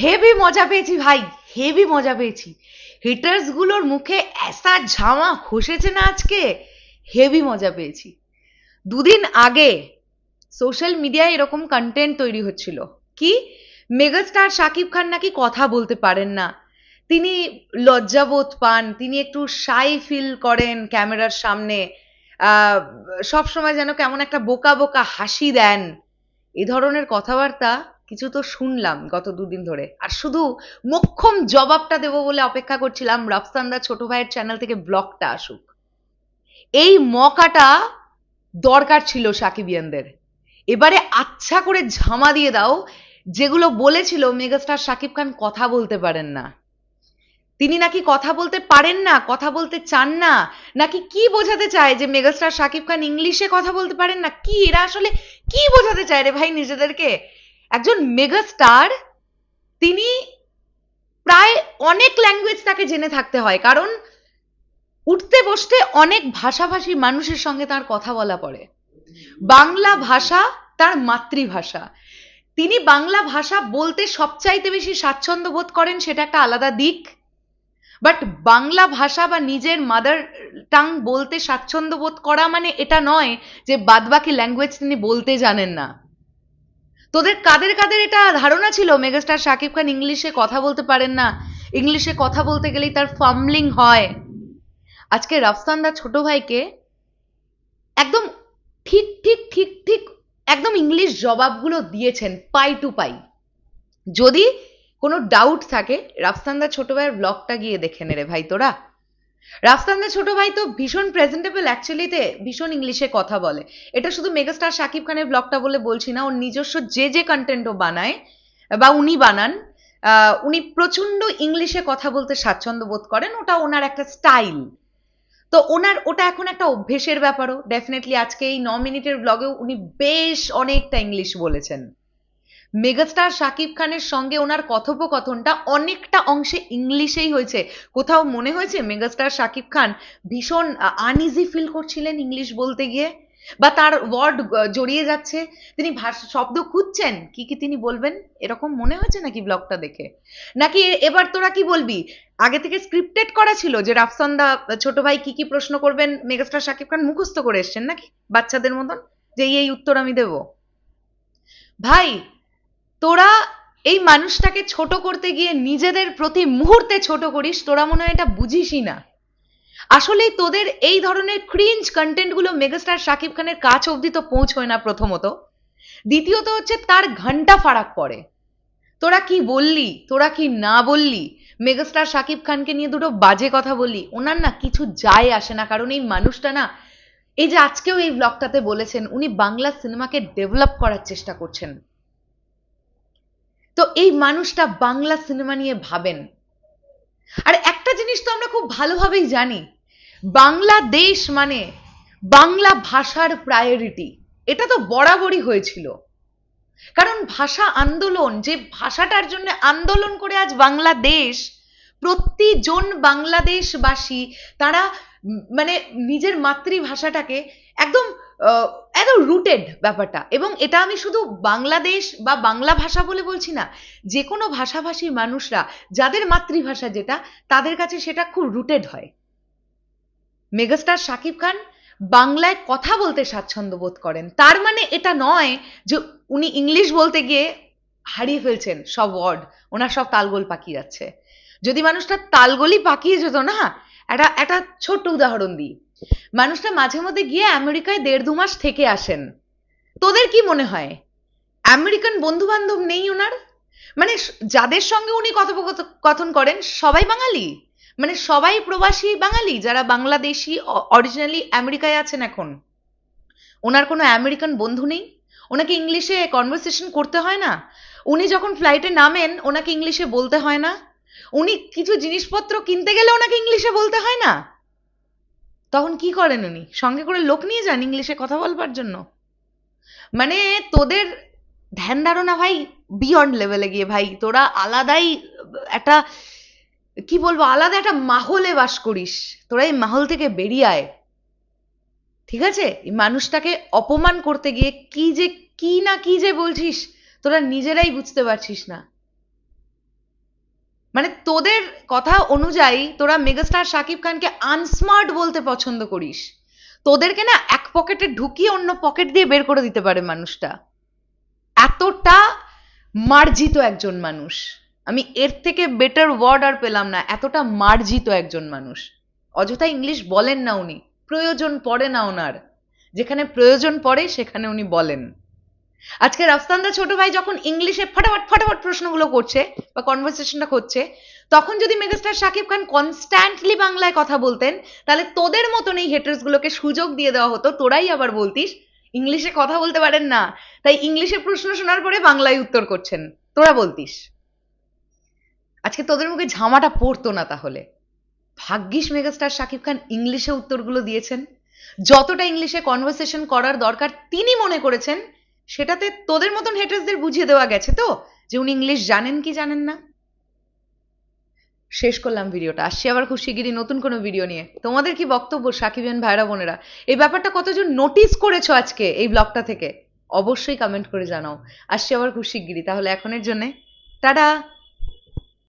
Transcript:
Heavy মজা পেয়েছি ভাই, হেভি মজা পেয়েছি। হিটার্সগুলোর মুখে এসা ঝামা খসেছে না আজকে? হেভি মজা পেয়েছি। দুদিন আগে সোশ্যাল মিডিয়ায় এরকম কন্টেন্ট তৈরি হচ্ছিল। কি? মেগাস্টার শাকিব খান নাকি কথা বলতে পারেন না। তিনি লজ্জাবোধ পান, তিনি একটু সাই ফিল করেন ক্যামেরার সামনে। সব সময় যেন কেমন একটা বোকা বোকা হাসি দেন। এ ধরনের কথাবার্তা কিছু তো শুনলাম গত দুদিন ধরে। আর শুধু মোক্ষম জবাবটা দেব বলে অপেক্ষা করছিলাম রাফসান্দা ছোট ভাইয়ের চ্যানেল থেকে ব্লগটা আসুক। এই মকাটা দরকার ছিল সাকিবিয়ানদের। এবারে আচ্ছা করে ঝামা দিয়ে দাও, যেগুলো বলেছিল মেগাস্টার শাকিব খান কথা বলতে পারেন না। তিনি নাকি কথা বলতে পারেন না, কথা বলতে চান না, নাকি কি বোঝাতে চায় যে মেগাস্টার শাকিব খান ইংলিশে কথা বলতে পারেন না? কি এরা আসলে কি বোঝাতে চায় রে ভাই নিজেদেরকে? একজন মেগা স্টার তিনি প্রায় অনেক ল্যাঙ্গুয়েজ তাকে জেনে থাকতে হয়, কারণ উঠতে বসতে অনেক ভাষাভাষী মানুষের সঙ্গে তার কথা বলা পড়ে। বাংলা ভাষা তার মাতৃভাষা। তিনি বাংলা ভাষা বলতে সবচাইতে বেশি স্বাচ্ছন্দ্য বোধ করেন সেটা একটা আলাদা দিক। বাট বাংলা ভাষা বা নিজের মাদার টাং বলতে স্বাচ্ছন্দ্য বোধ করা মানে এটা নয় যে বাদবাকি ল্যাঙ্গুয়েজ তিনি বলতে জানেন না। তোদের কাদের কাদের এটা ধারণা ছিল? মেগাস্টার শাকিব খান ইংলিশে কথা বলতে পারেন না। ইংলিশে কথা বলতে গেলেই তার ফামলিং হয়। আজকে রাফসান্দা ছোট ভাইকে একদম ঠিক ঠিক ঠিক ঠিক একদম ইংলিশ জবাবগুলো দিয়েছেন পাই টু পাই। যদি কোনো ডাউট থাকে রাফসান্দা ছোট ভাইয়ের ব্লগটা গিয়ে দেখে নে রে ভাই তোরা। রাফসান্দা ছোট ভাই তো ভীষণ প্রেজেন্টেবল অ্যাকচুয়ালিতে ভীষণ ইংলিশে কথা বলে। এটা শুধু মেগাস্টার শাকিব খানের ব্লগটা বলে বলছি না, ওর নিজস্ব যে যে কন্টেন্টও বানায়, বা উনি বানান উনি প্রচণ্ড ইংলিশে কথা বলতে স্বাচ্ছন্দ্য বোধ করেন, ওটা ওনার একটা স্টাইল তো ওনার, ওটা এখন একটা অভ্যেসের ব্যাপারও। ডেফিনেটলি আজকে এই ন মিনিটের ব্লগেও উনি বেশ অনেকটা ইংলিশ বলেছেন। মেগাস্টার শাকিব খানের সঙ্গে ওনার কথোপকথনটা অনেকটা অংশে ইংলিশেই হয়েছে। কোথাও মনে হয়েছে মেগাস্টার শাকিব খান ভীষণ আনইজি ফিল করছিলেন ইংলিশ বলতে গিয়ে? বা তার ওয়ার্ড জড়িয়ে যাচ্ছে? তিনি শব্দ খুঁজছেন? কি কি তিনি বলবেন? এরকম মনে হয়েছে নাকি ব্লগটা দেখে? নাকি এবার তোরা কি বলবি? আগে থেকে স্ক্রিপ্টেড করা ছিল যে রাফসান্দা ছোট ভাই কি কি প্রশ্ন করবেন? মেগাস্টার শাকিব খান মুখস্থ করে এসছেন নাকি বাচ্চাদের মতন? যে এই উত্তর আমি দেব। ভাই তোরা এই মানুষটাকে ছোট করতে গিয়ে নিজেদের প্রতি মুহূর্তে ছোট করিস, তোরা মনে হয় এটা বুঝিসই না। আসলে তোদের এই ধরনের ক্রিঞ্জ কন্টেন্টগুলো মেগাস্টার শাকিব খানের কাছ অবধি তো পৌঁছয় না প্রথমত। দ্বিতীয়ত হচ্ছে তার ঘণ্টা ফারাক পড়ে। তোরা কি বললি? তোরা কি না বললি? মেগাস্টার শাকিব খানকে নিয়ে দুটো বাজে কথা বললি। ওনার না কিছু যায় আসে না, কারণ এই মানুষটা না, এই যে আজকেও এই ব্লগটাতে বলেছেন, উনি বাংলা সিনেমাকে ডেভেলপ করার চেষ্টা করছেন। তো এই মানুষটা বাংলা সিনেমা নিয়ে ভাবেন। আর একটা জিনিস তো আমরা খুব ভালোভাবেই জানি বাংলাদেশ মানে বাংলা ভাষার প্রায়োরিটি এটা তো বরাবরই হয়েছিল। কারণ ভাষা আন্দোলন, যে ভাষাটার জন্য আন্দোলন করে আজ বাংলাদেশ, প্রতিজন বাংলাদেশবাসী তারা মানে নিজের মাতৃভাষাটাকে একদম একদম রুটেড ব্যাপারটা। এবং এটা আমি শুধু বাংলাদেশ বা বাংলা ভাষা বলে বলছি না যে কোনো ভাষাভাষী মানুষরা, যাদের মাতৃভাষা যেটা, তাদের কাছে সেটা খুব রুটেড হয়। মেগাস্টার শাকিব খান বাংলায় কথা বলতে স্বাচ্ছন্দ্য বোধ করেন। তার মানে এটা নয় যে উনি ইংলিশ বলতে গিয়ে হারিয়ে ফেলছেন সব ওয়ার্ড ওনার সব তালগোল পাকিয়ে যাচ্ছে। যদি মানুষটা তালগোলই পাকিয়ে যেত না, একটা একটা ছোট্ট উদাহরণ দিই। মানুষটা মাঝে মধ্যে গিয়ে আমেরিকায় দেড় দু মাস থেকে আসেন। তোদের কি মনে হয়? আমেরিকান বন্ধু বান্ধব নেই ওনার? মানে যাদের সঙ্গে উনি কথোপকথন করেন, সবাই বাঙালি? মানে সবাই প্রবাসী বাঙালি যারা বাংলাদেশি অরিজিনালি আমেরিকায় আছেন এখন? ওনার কোনো আমেরিকান বন্ধু নেই? ওনাকে ইংলিশে কনভারসেশন করতে হয় না? উনি যখন ফ্লাইটে নামেন, ওনাকে ইংলিশে বলতে হয় না? উনি কিছু জিনিসপত্র কিনতে গেলে ওনাকে ইংলিশে বলতে হয় না? তখন কি করেন উনি? সঙ্গে করে লোক নিয়ে যান ইংলিশে কথা বলবার জন্য? মানে তোদের ধ্যান ধারণা ভাই বিয়ন্ড লেভেলে গিয়ে ভাই, তোরা আলাদাই একটা, কি বলব, আলাদা একটা মাহলে বাস করিস। তোরা এই মাহল থেকে বেরিয়ে আয়। ঠিক আছে? এই মানুষটাকে অপমান করতে গিয়ে কি যে, কি না কি যে বলছিস, তোরা নিজেরাই বুঝতে পারছিস না। মানে তোদের কথা অনুযায়ী তোরা মেগাস্টার শাকিব খানকে আনস্মার্ট বলতে পছন্দ করিস। তোদেরকে না এক পকেটে ঢুকিয়ে অন্য পকেট দিয়ে বের করে দিতে পারে মানুষটা। এতটা মার্জিত একজন মানুষ। আমি এর থেকে বেটার ওয়ার্ড আর পেলাম না, এতটা মার্জিত একজন মানুষ। অযথা ইংলিশ বলেন না উনি, প্রয়োজন পড়ে না ওনার। যেখানে প্রয়োজন পড়ে, সেখানে উনি বলেন। আজকে রাফসান্দা ছোট ভাই যখন ইংলিশে ফটাফট ফটাফট প্রশ্নগুলো করছে বা কনভারসেশনটা করছে তখন যদি মেগাস্টার শাকিব খান কনস্ট্যান্টলি বাংলায় কথা বলতেন, তাহলে তোদের মতন এই হেটার্স গুলোকে সুযোগ দিয়ে দেওয়া হতো, তোরাই আবার বলতিস ইংলিশে কথা বলতে পারেন না। তাই ইংলিশে প্রশ্ন শোনার পরে বাংলায় উত্তর করছেন, তোরা বলতিস। আজকে তোদের মুখে ঝামাটা পড়তো না তাহলে। ভাগ্যিস মেগাস্টার শাকিব খান ইংলিশে উত্তরগুলো দিয়েছেন। যতটা ইংলিশে কনভারসেশন করার দরকার তিনি মনে করেছেন সেটাতে তোদের মতন হেটার্সদের বুঝিয়ে দেওয়া গেছে তো? যে উনি ইংলিশ জানেন কি জানেন না? শেষ করলাম ভিডিওটা। আসছি আবার খুব শিগগিরই নতুন কোনো ভিডিও নিয়ে। তোমাদের কি বক্তব্য সাকিবেন ভাইরা বোনেরা? এই ব্যাপারটা কতজন নোটিস করেছ আজকে এই ব্লগটা থেকে? অবশ্যই কমেন্ট করে জানাও। আসছি আবার খুব শিগগিরই। তাহলে এখনের জন্যে, টাটা!